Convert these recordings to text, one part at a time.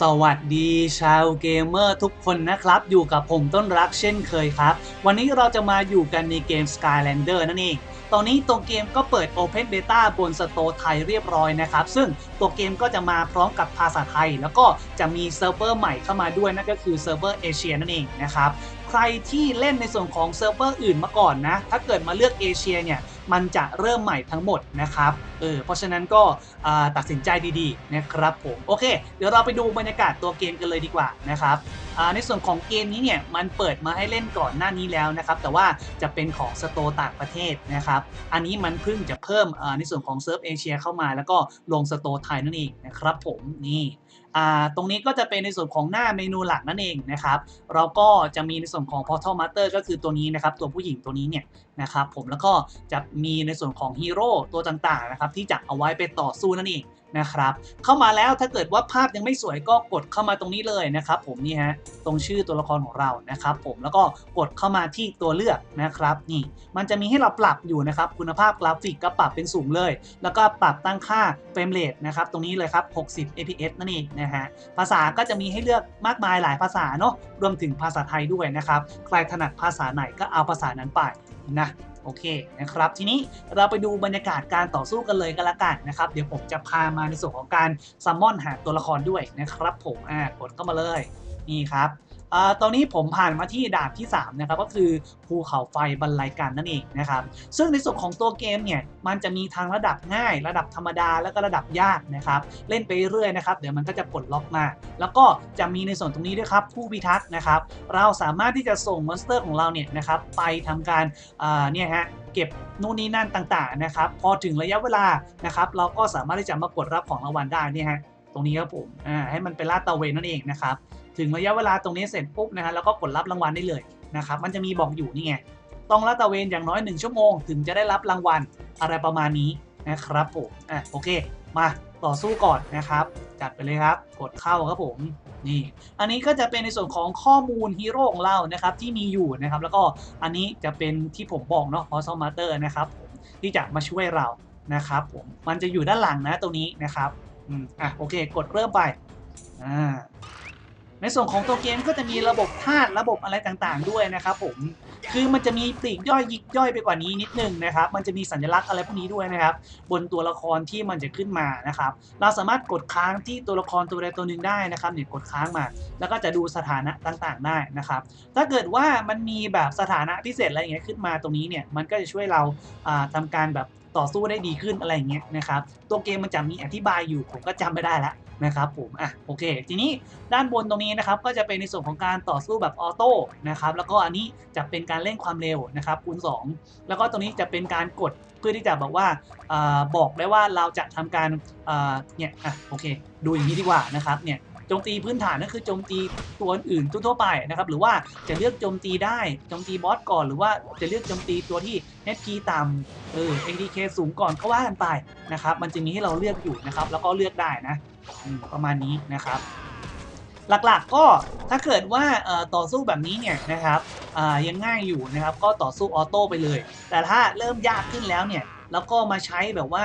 สวัสดีชาวเกมเมอร์ทุกคนนะครับ อยู่กับผมต้นรักเช่นเคยครับ วันนี้เราจะมาอยู่กันในเกม Skylander นั่นเอง ตอนนี้ตัวเกมก็เปิด Open Beta บนสโตร์ไทยเรียบร้อยนะครับ ซึ่งตัวเกมก็จะมาพร้อมกับภาษาไทย แล้วก็จะมีเซิร์ฟเวอร์ใหม่เข้ามาด้วยนั่นก็คือเซิร์ฟเวอร์เอเชียนั่นเองนะครับ ใครที่เล่นในส่วนของเซิร์ฟเวอร์อื่นมาก่อนนะ ถ้าเกิดมาเลือกเอเชียเนี่ย มันจะเริ่มใหม่ทั้งหมดนะครับเออเพราะฉะนั้นก็ตัดสินใจดีๆนะครับผมโอเค เดี๋ยวเราไปดูบรรยากาศตัวเกมกันเลยดีกว่านะครับในส่วนของเกมนี้เนี่ยมันเปิดมาให้เล่นก่อนหน้านี้แล้วนะครับแต่ว่าจะเป็นของสโตต่างประเทศนะครับอันนี้มันเพิ่งจะเพิ่มในส่วนของเซิร์ฟเอเชียเข้ามา แล้วก็ลงสโตไทยนั่นเองนะครับผมนี่ตรงนี้ก็จะเป็นในส่วนของหน้าเมนูหลักนั่นเองนะครับเราก็จะมีในส่วนของ Portal Master ก็คือตัวนี้นะครับตัวผู้หญิงตัวนี้เนี่ยนะครับผมแล้วก็จะมีในส่วนของฮีโร่ตัวต่างๆนะครับที่จะเอาไว้ไปต่อสู้นั่นเองนะครับเข้ามาแล้วถ้าเกิดว่าภาพยังไม่สวยก็กดเข้ามาตรงนี้เลยนะครับผมนี่ฮะตรงชื่อตัวละครของเรานะครับผมแล้วก็กดเข้ามาที่ตัวเลือกนะครับนี่มันจะมีให้เราปรับอยู่นะครับคุณภาพกราฟิกก็ปรับเป็นสูงเลย แล้วก็ปรับตั้งค่าเฟรมเรทนะครับตรงนี้เลยครับ 60 fps นั่นเองนะฮะภาษาก็จะมีให้เลือกมากมายหลายภาษาเนาะรวมถึงภาษาไทยด้วยนะครับใครถนัดภาษาไหนก็เอาภาษานั้นไป นะโอเคนะครับ ทีนี้เราไปดูบรรยากาศการต่อสู้กันเลยก็แล้วกันนะครับ เดี๋ยวผมจะพามาในส่วนของการซัมมอนหาตัวละครด้วยนะครับ ผมอ่ากดเข้ามาเลยนี่ครับ ตอนนี้ผมผ่านมาที่ด่านที่3นะครับก็คือภูเขาไฟบรรลัยกันนั่นเองนะครับซึ่งในส่วนของตัวเกมเนี่ยมันจะมีทางระดับง่าย ระดับธรรมดาแล้วก็ระดับยากนะครับเล่นไปเรื่อยนะครับเดี๋ยวมันก็จะปลดล็อกมา แล้วก็จะมีในส่วนตรงนี้ด้วยครับผู้พิทักษ์นะครับเราสามารถที่จะส่งมอนสเตอร์ของเราเนี่ยนะครับไปทำการอ่าเนี่ยฮะเก็บนู่นนี่นั่นต่างๆนะครับพอถึงระยะเวลานะครับเราก็สามารถที่จะมากดรับของรางวัลได้นี่ฮะตรงนี้ครับผมอ่าให้มันเป็นลาดตะเวนนั่นเองนะครับ ถึงระยะเวลาตรงนี้เสร็จปุ๊บนะฮะแล้วก็กดรับรางวัลได้เลยนะครับมันจะมีบอกอยู่นี่ไงต้องลาดตระเวนอย่างน้อย 1 ชั่วโมง ถึงจะได้รับรางวัลอะไรประมาณนี้นะครับผมอะโอเค มาต่อสู้ก่อนนะครับ จัดไปเลยครับ กดเข้าครับผมนี่ อันนี้ก็จะเป็นในส่วนของข้อมูลฮีโร่ของเรานะครับที่มีอยู่นะครับ แล้วก็อันนี้จะเป็นที่ผมบอกเนาะ p o s t m a s t e r นะครับผมที่จะมาช่วยเรานะครับผมมันจะอยู่ด้านหลังนะตรงนี้นะครับอืมอะโอเค กดเริ่มไปอ่า ในส่วนของตัวเกมก็จะมีระบบธาตุระบบอะไรต่างๆ ด้วยนะครับผมคือมันจะมีปลีกย่อยยิกย่อยไปกว่านี้นิดนึงนะครับ มันจะมีสัญลักษณ์อะไรพวกนี้ด้วยนะครับ บนตัวละครที่มันจะขึ้นมานะครับ เราสามารถกดค้างที่ตัวละครตัวใดตัวหนึ่งได้นะครับเนี่ยกดค้างมา แล้วก็จะดูสถานะต่างๆ ได้นะครับ ถ้าเกิดว่ามันมีแบบสถานะพิเศษอะไรอย่างเงี้ยขึ้นมาตรงนี้เนี่ยมันก็จะช่วยเราอ่าทำการแบบต่อสู้ได้ดีขึ้นอะไรอย่างเงี้ยนะครับ ตัวเกมมันจะมีอธิบายอยู่ผมก็จำไม่ได้แล้ว นะครับผมอะโอเค ทีนี้ด้านบนตรงนี้นะครับก็จะเป็นในส่วนของการต่อสู้แบบออโต้นะครับแล้วก็อันนี้จะเป็นการเร่งความเร็วนะครับคูณ2 แล้วก็ตรงนี้จะเป็นการกดเพื่อที่จะบอกว่าอบอกได้ว่าเราจะทำการเนี่ยอะโอเค ดูอย่างนี้ดีกว่านะครับเนี่ยโจมตีพื้นฐานก็คือโจมตีตัวอื่นทั่วไปนะครับหรือว่าจะเลือกโจมตีได้โจมตีบอสก่อน หรือว่าจะเลือกโจมตีตัวที่ HP ต่ำเออ ADK สูงก่อนก็ว่ากันไปนะครับมันจะมีให้เราเลือกอยู่นะครับแล้วก็เลือกได้นะ ประมาณนี้นะครับ หลักๆก็ถ้าเกิดว่าต่อสู้แบบนี้เนี่ยนะครับยังง่ายอยู่นะครับ ก็ต่อสู้ออโต้ไปเลย แต่ถ้าเริ่มยากขึ้นแล้วเนี่ยแล้วก็มาใช้แบบว่า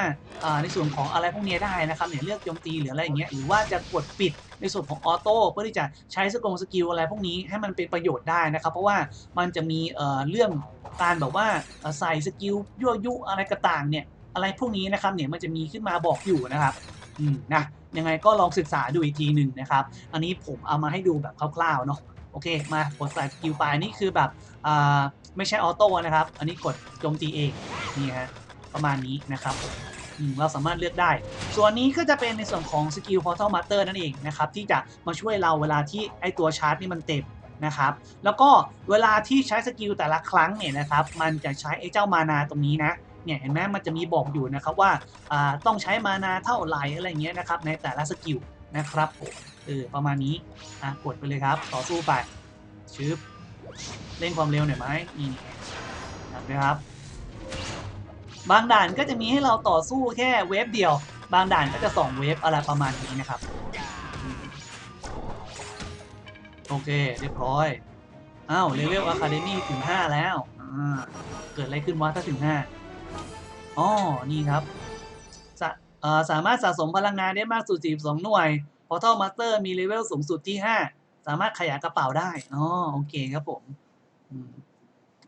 ในส่วนของอะไรพวกนี้ได้นะครับเนี่ยเลือกโจมตีหรืออะไรอย่างเงี้ยหรือว่าจะกดปิดในส่วนของออโต้เพื่อที่จะใช้สกงสกิลอะไรพวกนี้ให้มันเป็นประโยชน์ได้นะครับ เพราะว่ามันจะมีเรื่องการแบบว่าใส่สกิลยั่วยุอะไรก็ต่างเนี่ยอะไรพวกนี้นะครับเนี่ยมันจะมีขึ้นมาบอกอยู่นะครับอืมนะยังไงก็ลองศึกษาดูอีกทีหนึ่งนะครับ อันนี้ผมเอามาให้ดูแบบคร่าวๆเนาะโอเค มากดใส่สกิลไปนี่คือแบบอ่าไม่ใช่ออโต้นะครับ อันนี้กดโจมตีเองนี่ฮะประมาณนี้นะครับเราสามารถเลือกได้ ส่วนนี้ก็จะเป็นในส่วนของสกิล Portal Master นั่นเองนะครับที่จะมาช่วยเราเวลาที่ไอตัวชาร์จนี่มันเต็มนะครับ แล้วก็เวลาที่ใช้สกิลแต่ละครั้งเนี่ยนะครับ มันจะใช้ไอ้เจ้ามานาตรงนี้นะ เนี่ยเห็นไหมมันจะมีบอกอยู่นะครับว่าต้องใช้มานาเท่าไหร่อะไรเงี้ยนะครับในแต่ละสกิลนะครับผมเออประมาณนี้อะกดไปเลยครับต่อสู้ไปชึบเร่งความเร็วหน่อยไหมนี่นะครับ บางด่านก็จะมีให้เราต่อสู้แค่เวฟเดียว บางด่านก็จะสองเวฟอะไรประมาณนี้นะครับโอเค เรียบร้อยอ้าวเลเวลอะคาเดมี่ถึง 5 แล้ว เกิดอะไรขึ้นวะถ้าถึง 5 อ๋อ นี่ครับสสามารถสะสมพลังงานได้มากสุด 42 หน่วย Portal Master มีเลเวลสูงสุดที่ 5 สามารถขยายกระเป๋าได้ อ๋อ โอเคครับผม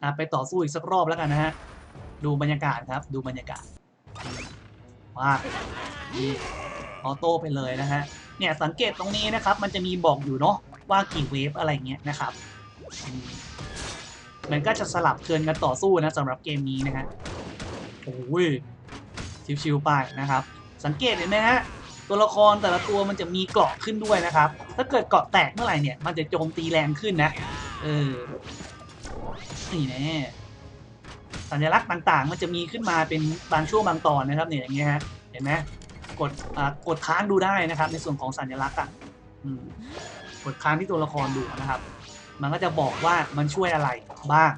อะไปต่อสู้อีกสักรอบแล้วกันนะฮะ ดูบรรยากาศครับ ดูบรรยากาศว้าออโต้ไปเลยนะฮะ เนี่ยสังเกตตรงนี้นะครับ มันจะมีบอกอยู่เนาะว่ากี่เวฟอะไรเงี้ยนะครับ มันก็จะสลับเทิร์นกันต่อสู้นะสำหรับเกมนี้นะฮะ โอ้ยชิวๆไปนะครับ สังเกตเห็นไหมฮะตัวละครแต่ละตัวมันจะมีเกราะขึ้นด้วยนะครับ ถ้าเกิดเกราะแตกเมื่อไหร่เนี่ย มันจะโจมตีแรงขึ้นนะ เออ นี่แน่สัญลักษณ์ต่างๆ มันจะมีขึ้นมาเป็นบางช่วงบางตอนนะครับเนี่ยอย่างเงี้ยฮะ เห็นไหมกดอ่ากดค้างดูได้นะครับ ในส่วนของสัญลักษณ์อะกดค้างที่ตัวละครดูนะครับ มันก็จะบอกว่ามันช่วยอะไรบ้าง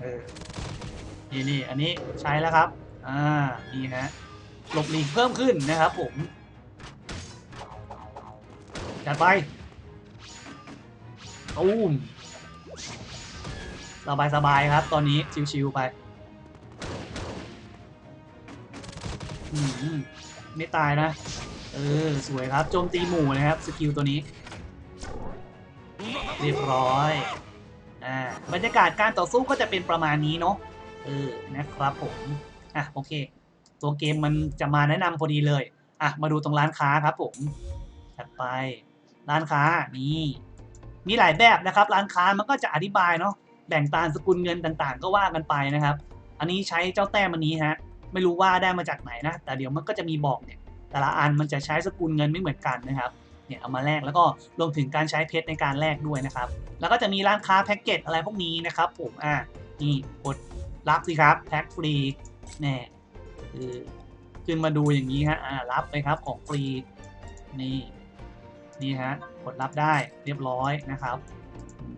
เออ นี่นี่อันนี้ใช้แล้วครับ อ่า นี่ฮะ หลบหลีกเพิ่มขึ้นนะครับผม จัดไปตูมสบายสบายครับ ตอนนี้ชิวๆไปอืมไม่ตายนะ เออ สวยครับ โจมตีหมู่นะครับ สกิลตัวนี้ เรียบร้อย อ่า บรรยากาศการต่อสู้ก็จะเป็นประมาณนี้เนาะ เออ นะครับผม อะโอเค ตัวเกมมันจะมาแนะนำพอดีเลย อะ มาดูตรงร้านค้าครับผมถัดไป ร้านค้านี่มีหลายแบบนะครับ ร้านค้ามันก็จะอธิบายเนาะแบ่งตามสกุลเงินต่างๆ ก็ว่ากันไปนะครับ อันนี้ใช้เจ้าแต้มอันนี้ฮะไม่รู้ว่าได้มาจากไหนนะ แต่เดี๋ยวมันก็จะมีบอกเนี่ย แต่ละอันมันจะใช้สกุลเงินไม่เหมือนกันนะครับเนี่ยเอามาแลกแล้วก็รวมถึงการใช้เพชรในการแลกด้วยนะครับ แล้วก็จะมีร้านค้าแพ็กเกจอะไรพวกนี้นะครับผมอะนี่กดรับสิครับแพ็กฟรี แน่คือขึ้นมาดูอย่างนี้ฮะอ่ารับไปครับของฟรีนี่นี่ฮะกดรับได้เรียบร้อยนะครับอืม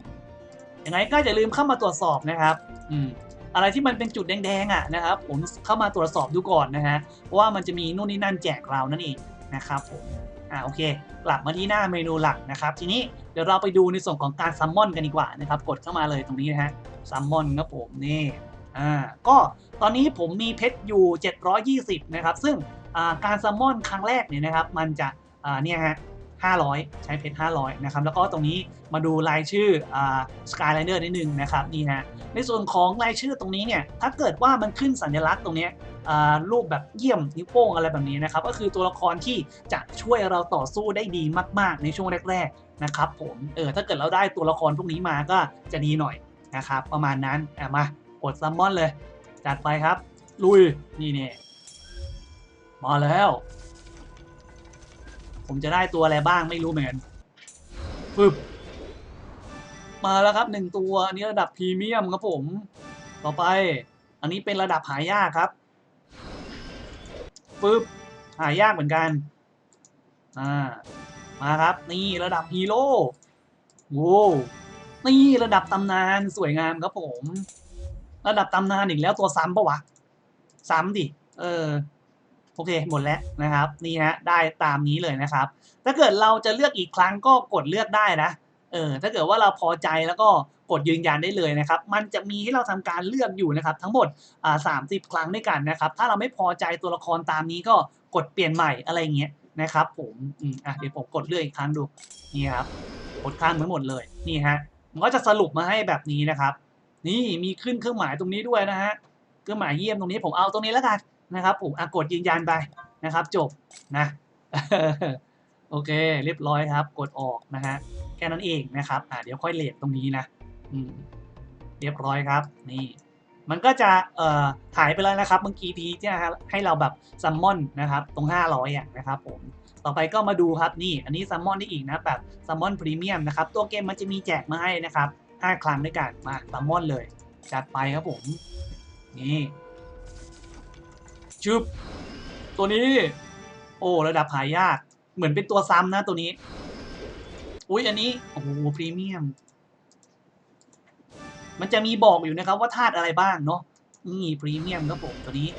ยังไงก็อย่าลืมเข้ามาตรวจสอบนะครับ อืมอะไรที่มันเป็นจุดแดงๆอะนะครับ ผมเข้ามาตรวจสอบดูก่อนนะฮะเพราะว่ามันจะมีนู่นนี่นั่นแจกเรานั่นเองนะครับผมอ่าโอเค กลับมาที่หน้าเมนูหลักนะครับ ทีนี้เดี๋ยวเราไปดูในส่วนของการซัมมอนกันดีกว่านะครับ กดเข้ามาเลยตรงนี้นะฮะซัมมอนครับผมนี่ อ่าก็ตอนนี้ผมมีเพชรอยู่ 720 นะครับ ซึ่งการซัมมอนครั้งแรกเนี่ยนะครับ มันจะเนี่ยฮะ500 ใช้เพชร 500 นะครับ แล้วก็ตรงนี้มาดูรายชื่ออ่า Skylander นิดนึงนะครับนี่ฮะในส่วนของรายชื่อตรงนี้เนี่ยถ้าเกิดว่ามันขึ้นสัญลักษณ์ตรงนี้รูปแบบเยี่ยมนิ้วโป้งอะไรแบบนี้นะครับ ก็คือตัวละครที่จะช่วยเราต่อสู้ได้ดีมาก ๆ ในช่วงแรก ๆ นะครับผมเออถ้าเกิดเราได้ตัวละครพวกนี้มาก็จะดีหน่อยนะครับประมาณนั้นมา กดซัมมอนเลย จัดไปครับ ลุย นี่เนี่ยมาแล้ว ผมจะได้ตัวอะไรบ้างไม่รู้เหมือนกันฟึบมาแล้วครับหนึ่งตัว อันนี้ระดับพรีเมียมครับผม ต่อไป อันนี้เป็นระดับหายากครับฟึบหายากเหมือนกัน อ่า มาครับ นี่ระดับฮีโร่โว้นี่ระดับตำนานสวยงามครับผม ระดับตำนานอีกแล้วตัวซ้ำปะวะ ซ้ำดิ เออ โอเค หมดแล้วนะครับ นี่ฮะ ได้ตามนี้เลยนะครับ ถ้าเกิดเราจะเลือกอีกครั้งก็กดเลือกได้นะ เออ ถ้าเกิดว่าเราพอใจแล้วก็กดยืนยันได้เลยนะครับ มันจะมีให้เราทำการเลือกอยู่นะครับ ทั้งหมดอ่าสามสิบครั้งด้วยกันนะครับ ถ้าเราไม่พอใจตัวละครตามนี้ก็กดเปลี่ยนใหม่อะไรเงี้ยนะครับ ผมอืมอะเดี๋ยวผมกดเลือกอีกครั้งดู นี่ครับ กดข้างเหมือหมดเลย นี่ฮะ มันก็จะสรุปมาให้แบบนี้นะครับ นี่มีขึ้นเครื่องหมายตรงนี้ด้วยนะฮะเครื่องหมายเยี่ยมตรงนี้ผมเอาตรงนี้แล้วกันนะครับผมกดยืนยันไปนะครับ จบนะโอเค เรียบร้อยครับ กดออกนะฮะแค่นั้นเองนะครับอ่าเดี๋ยวค่อยเลทตรงนี้นะอืมเรียบร้อยครับ นี่ มันก็จะเอ่อหายไปแล้วนะครับ เมื่อกี้ที่ที่ให้เราแบบซัมมอนนะครับตรง 500อะนะครับผมต่อไปก็มาดูครับนี่ อันนี้ซัมมอนได้อีกนะแบบซัมมอนพรีเมียมนะครับ ตัวเกมมันจะมีแจกมาให้นะครับ 5 ครั้งด้วยกันมาซัมมอนเลย จัดไปครับผม นี่ชุบตัวนี้ โอ้ระดับหายาก เหมือนเป็นตัวซ้ำนะตัวนี้ อุ้ยอันนี้ โอ้โหพรีเมียม มันจะมีบอกอยู่นะครับว่าธาตุอะไรบ้างเนาะนี่พรีเมียมครับผมตัวนี้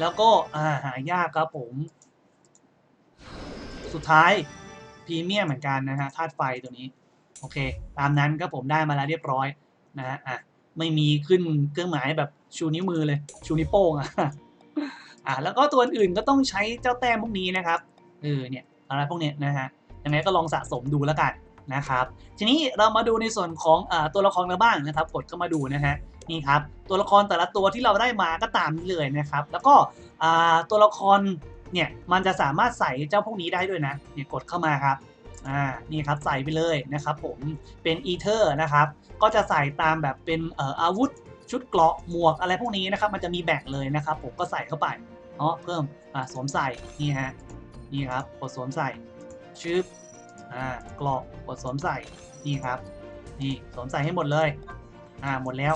แล้วก็อ่าหายากครับผม สุดท้ายพรีเมียมเหมือนกันนะฮะธาตุไฟตัวนี้ โอเค ตามนั้นครับผมได้มาแล้วเรียบร้อยนะฮะอะไม่มีขึ้นเครื่องหมายแบบชูนิ้วมือเลยชูนิ้วโป้งอะอะแล้วก็ตัวอื่นก็ต้องใช้เจ้าแต้มพวกนี้นะครับเออเนี่ยอะไรพวกเนี้ยนะฮะยังไงก็ลองสะสมดูแล้วกันนะครับทีนี้เรามาดูในส่วนของอตัวละครกันบ้างนะครับกดเข้ามาดูนะฮะนี่ครับตัวละครแต่ละตัวที่เราได้มาก็ตามนี้เลยนะครับ แล้วก็ตัวละครเนี่ยมันจะสามารถใส่เจ้าพวกนี้ได้ด้วยนะเนี่ยกดเข้ามาครับ อ่านี่ครับใส่ไปเลยนะครับผมเป็นอีเทอร์นะครับก็จะใส่ตามแบบเป็นอออาวุธชุดเกราะหมวกอะไรพวกนี้นะครับมันจะมีแบ่งเลยนะครับผมก็ใส่เข้าไปเนาะเพิ่มอ่าสวมใส่นี่ฮะนี่ครับกดสวมใส่ชึบอ่าเกราะกดสวมใส่นี่ครับนี่สวมใส่ให้หมดเลยอ่าหมดแล้ว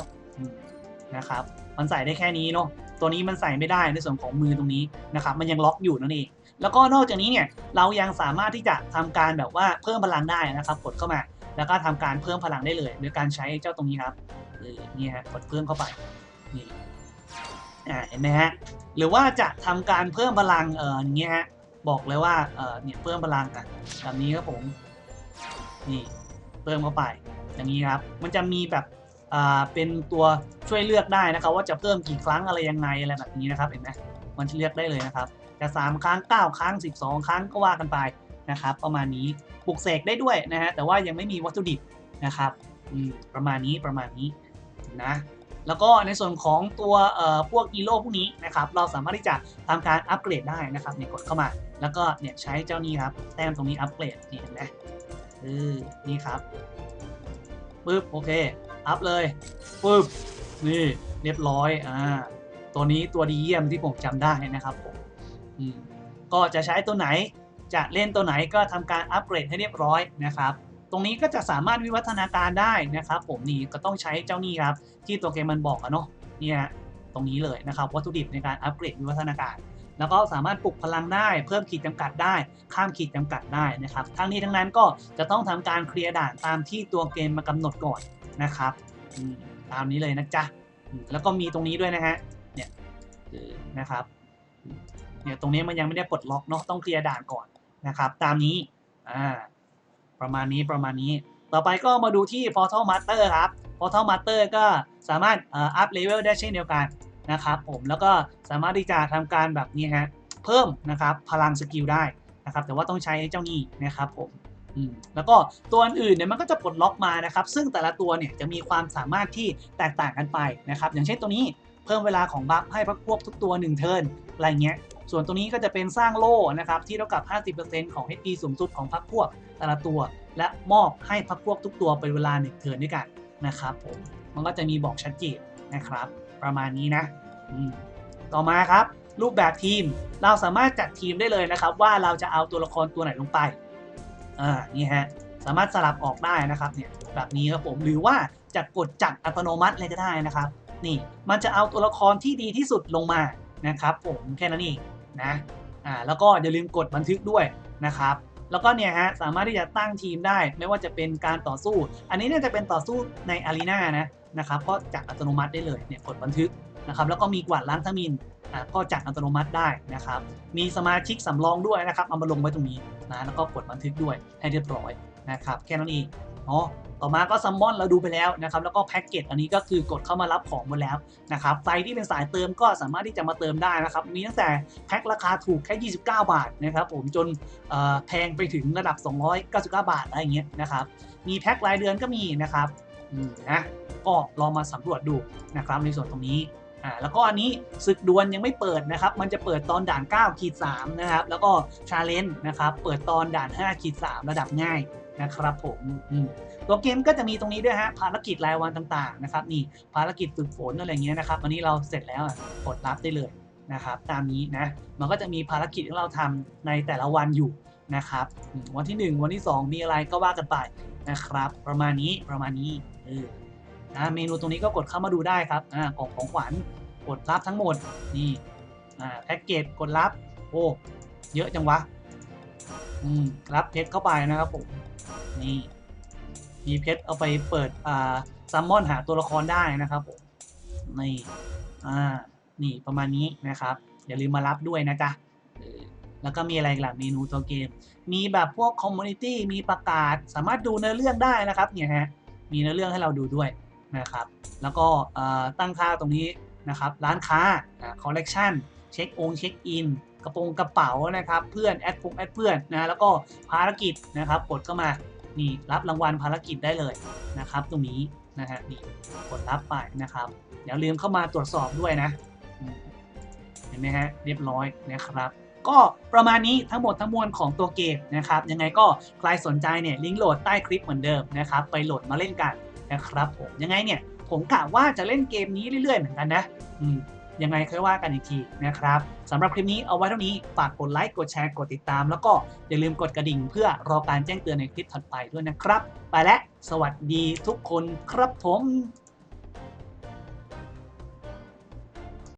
นะครับมันใส่ได้แค่นี้เนาะตัวนี้มันใส่ไม่ได้ในส่วนของมือตรงนี้นะครับมันยังล็อกอยู่นั่นเอง แล้วก็นอกจากนี้เนี่ยเรายังสามารถที่จะทำการแบบว่าเพิ่มพลังได้นะครับ กดเข้ามา แล้วก็ทำการเพิ่มพลังได้เลยโดยการใช้เจ้าตรงนี้ครับเออนี่ฮะกดเพิ่มเข้าไปนี่อ่าเห็นไหมฮะหรือว่าจะทำการเพิ่มพลังเอออย่างเงี้ยฮะบอกเลยว่าเออเนี่ยเพิ่มพลังอะแบบนี้ครับผมนี่เพิ่มเข้าไป อย่างนี้ครับ มันจะมีแบบอ่าเป็นตัวช่วยเลือกได้นะครับ ว่าจะเพิ่มกี่ครั้งอะไรยังไงอะไรแบบนี้นะครับเห็นไหมมันเลือกได้เลยนะครับ จะสามครั้งเก้าครั้งสิบสองครั้งก็ว่ากันไปนะครับ ประมาณนี้ปลุกเสกได้ด้วยนะฮะแต่ว่ายังไม่มีวัตถุดิบนะครับประมาณนี้ประมาณนี้นะแล้วก็ในส่วนของตัวพวกฮีโร่พวกนี้นะครับ เราสามารถที่จะทำการอัปเกรดได้นะครับเนี่ยกดเข้ามา แล้วก็เนี่ยใช้เจ้านี้ครับ แต้มตรงนี้อัปเกรดนี่เห็นไหมเออนี่ครับปึ๊บโอเค อัพเลยปึ๊บนี่เรียบร้อยอ่าตัวนี้ตัวดีเยี่ยมที่ผมจำได้นะครับผม ก็จะใช้ตัวไหนจะเล่นตัวไหนก็ทำการอัปเกรดให้เรียบร้อยนะครับ ตรงนี้ก็จะสามารถวิวัฒนาการได้นะครับ ผมนี่ก็ต้องใช้เจ้านี่ครับ ที่ตัวเกมมันบอกอะเนาะเนี่ยตรงนี้เลยนะครับ วัตถุดิบในการอัปเกรดวิวัฒนาการ แล้วก็สามารถปลุกพลังได้ เพิ่มขีดจำกัดได้ ข้ามขีดจำกัดได้นะครับ ทั้งนี้ทั้งนั้นก็จะต้องทำการเคลียร์ด่านตามที่ตัวเกมมากำหนดก่อนนะครับตามนี้เลยนะจ๊ะแล้วก็มีตรงนี้ด้วยนะฮะเนี่ยนะครับ เนี่ยตรงนี้มันยังไม่ได้ปลดล็อกเนาะต้องเคลียร์ด่านก่อนนะครับ ตามนี้อ่าประมาณนี้ประมาณนี้ ต่อไปก็มาดูที่ Portal Master ครับ Portal Master ก็สามารถอัพเลเวลได้เช่นเดียวกันนะครับผมแล้วก็สามารถที่จะทำการแบบนี้ฮะเพิ่มนะครับพลังสกิลได้นะครับแต่ว่าต้องใช้เจ้านี้นะครับผมแล้วก็ตัวอื่นเนี่ยมันก็จะปลดล็อกมานะครับ ซึ่งแต่ละตัวเนี่ยจะมีความสามารถที่แตกต่างกันไปนะครับ อย่างเช่นตัวนี้เพิ่มเวลาของบัฟให้พักพวกทุกตัว1เทิร์นอะไรเงี้ย ส่วนตัวนี้ก็จะเป็นสร้างโล่นะครับที่เท่ากับ 50%ของ HP สูงสุดของพักพวกแต่ละตัว และมอบให้พักพวกทุกตัวเป็นเวลาหนึ่งเทิร์นด้วยกันนะครับผมมันก็จะมีบอกชัดเจนนะครับ ประมาณนี้นะต่อมาครับ รูปแบบทีมเราสามารถจัดทีมได้เลยนะครับ ว่าเราจะเอาตัวละครตัวไหนลงไปอ่านี่ฮะสามารถสลับออกได้นะครับเนี่ยแบบนี้ครับผมหรือว่าจะกดจัดอัตโนมัติเลยก็ได้นะครับ นี่มันจะเอาตัวละครที่ดีที่สุดลงมานะครับผมแค่นั้นเอง นะอ่าแล้วก็อย่าลืมกดบันทึกด้วยนะครับ แล้วก็เนี่ยฮะสามารถที่จะตั้งทีมได้ไม่ว่าจะเป็นการต่อสู้ อันนี้เนี่ยจะเป็นต่อสู้ในอารีนานะนะครับก็จัดอัตโนมัติได้เลยเนี่ยกดบันทึกนะครับแล้วก็มีกวาดล้างทมินอ่าก็จัดอัตโนมัติได้นะครับ มีสมาชิกสำรองด้วยนะครับเอามาลงไว้ตรงนี้นะแล้วก็กดบันทึกด้วยให้เรียบร้อยนะครับแค่นั้นเอง เนาะต่อมาก็ซัมมอนเราดูไปแล้วนะครับแล้วก็แพ็กเกจอันนี้ก็คือกดเข้ามารับของหมดแล้วนะครับใครที่เป็นสายเติมก็สามารถที่จะมาเติมได้นะครับมีตั้งแต่แพ็คราคาถูกแค่ 29 บาทนะครับผมจนแพงไปถึงระดับ 299 บาทอะไรอย่างเงี้ยนะครับมีแพ็ครายเดือนก็มีนะครับอืมนะก็ลองมาสำรวจดูนะครับในส่วนตรงนี้อ่าแล้วก็อันนี้ศึกดวลยังไม่เปิดนะครับ มันจะเปิดตอนด่าน9ขีด3นะครับแล้วก็ชาเลนจ์นะครับเปิดตอนด่าน5ขีด3ระดับง่าย นะครับผมตัวเกมก็จะมีตรงนี้ด้วยฮะภารกิจรายวันต่างๆนะครับนี่ภารกิจฝึกฝนอะไรเงี้ยนะครับวันนี้เราเสร็จแล้วกดรับได้เลยนะครับตามนี้นะมันก็จะมีภารกิจที่เราทำในแต่ละวันอยู่นะครับวันที่ 1 วันที่ 2 มีอะไรก็ว่ากันไปนะครับ ประมาณนี้ประมาณนี้เออนะเมนูตรงนี้ก็กดเข้ามาดูได้ครับอ่ากล่องของขวัญกดรับทั้งหมดนี่อ่าแพ็กเกจกดรับโอ้เยอะจังวะอืมรับเพชรเข้าไปนะครับผม นี่มีเพชรเอาไปเปิดอ่าซัมมอนหาตัวละครได้นะครับผมนี่อ่านี่ประมาณนี้นะครับ อย่าลืมมารับด้วยนะจ๊ะแล้วก็มีอะไรอีกล่ะเมนูตัวเกม มีแบบพวกคอมมูนิตี้มีประกาศสามารถดูเนื้อเรื่องได้นะครับเนี่ยฮะมีเนื้อเรื่องให้เราดูด้วยนะครับ แล้วก็ตั้งค่าตรงนี้นะครับ ร้านค้าคอลเลกชันเช็คองเช็คอินกระโปรงกระเป๋านะครับ เพื่อนแอดพงแอดเพื่อนนะแล้วก็ภารกิจนะครับกดเข้ามา นี่รับรางวัลภารกิจได้เลยนะครับ ตรงนี้นะฮะนี่กดรับไปนะครับอย่าลืมเข้ามาตรวจสอบด้วยนะเห็นไหมฮะเรียบร้อยนะครับก็ประมาณนี้ทั้งหมดทั้งมวลของตัวเกมนะครับยังไงก็ใครสนใจเนี่ยลิงก์โหลดใต้คลิปเหมือนเดิมนะครับไปโหลดมาเล่นกันนะครับผมยังไงเนี่ยผมกะว่าจะเล่นเกมนี้เรื่อยๆเหมือนกันนะอืม ยังไงค่อยว่ากันอีกทีนะครับสำหรับคลิปนี้เอาไว้เท่านี้ฝากกดไลค์กดแชร์กดติดตาม แล้วก็อย่าลืมกดกระดิ่ง เพื่อรอการแจ้งเตือนในคลิปถัดไปด้วยนะครับ ไปแล้วสวัสดีทุกคนครับผม